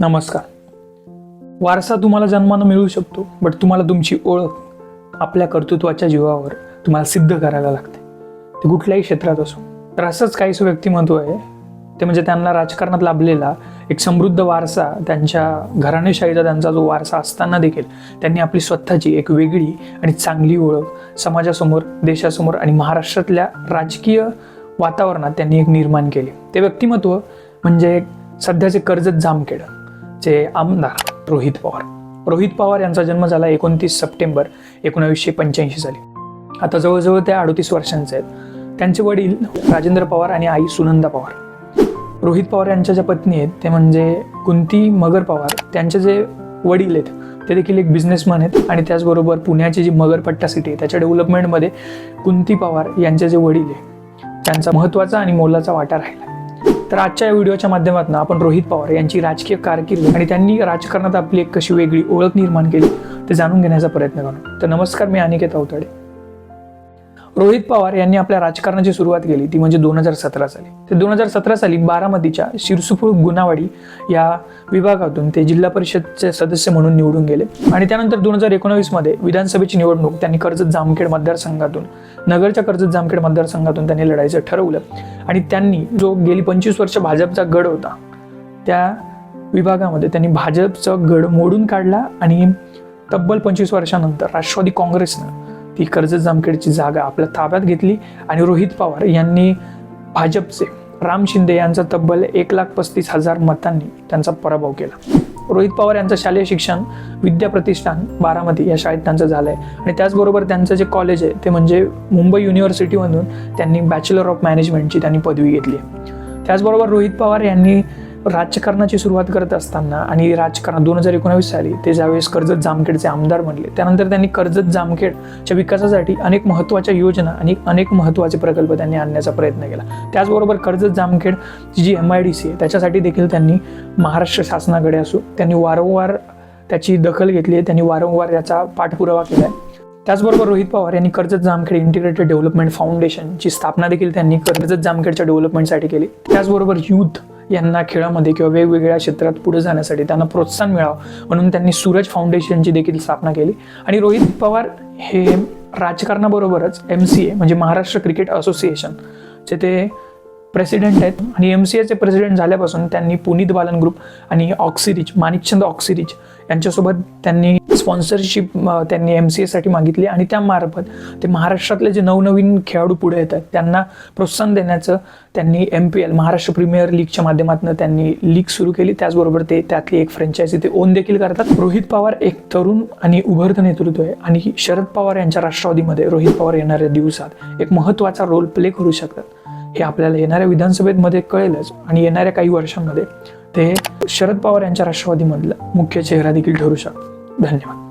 नमस्कार. वारसा तुम्हाला जन्मानं मिळू शकतो बट तुम्हाला तुमची ओळख आपल्या कर्तृत्वाच्या जीवावर तुम्हाला सिद्ध करायला लागते. ते कुठल्याही क्षेत्रात असो. तर असंच काहीसं व्यक्तिमत्व आहे ते म्हणजे त्यांना राजकारणात लाभलेला एक समृद्ध वारसा त्यांच्या घराणेशाहीचा त्यांचा जो वारसा असताना देखील त्यांनी आपली स्वतःची एक वेगळी आणि चांगली ओळख समाजासमोर देशासमोर आणि महाराष्ट्रातल्या राजकीय वातावरणात त्यांनी एक निर्माण केली. ते व्यक्तिमत्व म्हणजे सध्याचे कर्जत जामखेड. चे आमदार रोहित पवार. रोहित पवार यांचा जन्म झाला एकोणतीस सप्टेंबर एकोणावीसशे पंच्याऐंशी साली. आता जवळजवळ त्या अडतीस वर्षांचे आहेत. त्यांचे वडील राजेंद्र पवार आणि आई सुनंदा पवार. रोहित पवार यांच्या ज्या पत्नी आहेत ते म्हणजे कुंती मगर पवार. त्यांचे जे वडील आहेत ते देखील एक बिझनेसमॅन आहेत आणि त्याचबरोबर पुण्याची जी मगरपट्टा सिटी आहे त्याच्या डेव्हलपमेंटमध्ये कुंती पवार यांचे जे वडील आहे त्यांचा महत्त्वाचा आणि मोलाचा वाटा राहिला. तर आजच्या या व्हिडिओच्या माध्यमातून आपण रोहित पवार यांची राजकीय कारकीर्द आणि त्यांनी राजकारणात आपली एक कशी वेगळी ओळख निर्माण केली ते जाणून घेण्याचा प्रयत्न करू. तर नमस्कार मी अनिकेत अवतडे. रोहित पवार यांनी आपल्या राजकारणाची सुरुवात केली ती म्हणजे दोन हजार सतरा साली. ते दोन हजार सतरा साली बारामतीच्या शिरसुपूर गुणावाडी या विभागातून ते जिल्हा परिषदचे सदस्य म्हणून निवडून गेले आणि त्यानंतर दोन हजार एकोणावीसमध्ये विधानसभेची निवडणूक त्यांनी कर्जत जामखेड मतदारसंघातून नगरच्या कर्जत जामखेड मतदारसंघातून त्यांनी लढायचं ठरवलं. आणि त्यांनी जो गेली पंचवीस वर्ष भाजपचा गड होता त्या विभागामध्ये त्यांनी भाजपचा गड मोडून काढला आणि तब्बल पंचवीस वर्षानंतर राष्ट्रवादी काँग्रेसनं ती कर्जत जामखेडची जागा आपल्या ताब्यात घेतली आणि रोहित पवार यांनी भाजपचे राम शिंदे यांचा तब्बल एक लाख पस्तीस हजार मतांनी त्यांचा पराभव केला. रोहित पवार यांचं शालेय शिक्षण विद्या प्रतिष्ठान बारामती या शाळेत त्यांचं झालं आहे आणि त्याचबरोबर त्यांचं जे कॉलेज आहे ते म्हणजे मुंबई युनिव्हर्सिटीमधून त्यांनी बॅचलर ऑफ मॅनेजमेंटची त्यांनी पदवी घेतली आहे. त्याचबरोबर रोहित पवार यांनी राजकारणाची सुरुवात करत असताना आणि राजकारण दोन हजार एकोणावीस साली ते ज्यावेळेस कर्जत जामखेडचे आमदार बनले त्यानंतर त्यांनी कर्जत जामखेडच्या विकासासाठी अनेक महत्त्वाच्या योजना आणि अनेक महत्त्वाचे प्रकल्प त्यांनी आणण्याचा प्रयत्न केला. त्याचबरोबर Karjat Jamkhed G M I D C आहे त्याच्यासाठी देखील त्यांनी महाराष्ट्र शासनाकडे असो त्यांनी वारंवार त्याची दखल घेतली आहे त्यांनी वारंवार याचा पाठपुरावा केला आहे. त्याचबरोबर रोहित पवार यांनी कर्जत जामखेड इंटिग्रेटेड डेव्हलपमेंट फाउंडेशनची स्थापना देखील त्यांनी कर्जत जामखेडच्या डेव्हलपमेंटसाठी केली. त्याचबरोबर युथ यांना खेळामध्ये किंवा वेगवेगळ्या क्षेत्रात पुढे जाण्यासाठी त्यांना प्रोत्साहन मिळावं म्हणून त्यांनी सूरज फाउंडेशनची देखील स्थापना केली. आणि रोहित पवार हे राजकारणाबरोबरच एम सी ए म्हणजे महाराष्ट्र क्रिकेट असोसिएशन चे ते प्रेसिडेंट आहेत. आणि एम सी एचे प्रेसिडेंट झाल्यापासून त्यांनी पुनीत बालन ग्रुप आणि ऑक्सिरिज माणिकचंद ऑक्सिरिज यांच्यासोबत त्यांनी स्पॉन्सरशिप त्यांनी एम सी एसाठी मागितली आणि त्यामार्फत ते महाराष्ट्रातले जे नवनवीन खेळाडू पुढे येतात त्यांना प्रोत्साहन देण्याचं त्यांनी M P L Maharashtra premier लीगच्या माध्यमातून त्यांनी लीग सुरू केली. त्याचबरोबर ते त्यातली एक फ्रँचायझी ते ओन देखील करतात. रोहित पवार एक तरुण आणि उभरतं नेतृत्व आहे आणि शरद पवार यांच्या राष्ट्रवादीमध्ये रोहित पवार येणाऱ्या दिवसात एक महत्त्वाचा रोल प्ले करू शकतात. हे आपल्याला येणाऱ्या विधानसभेमध्ये कळेलच आणि येणाऱ्या काही वर्षांमध्ये ते शरद पवार यांच्या राष्ट्रवादीमधला मुख्य चेहरा देखील ठरू शकतात. धन्यवाद.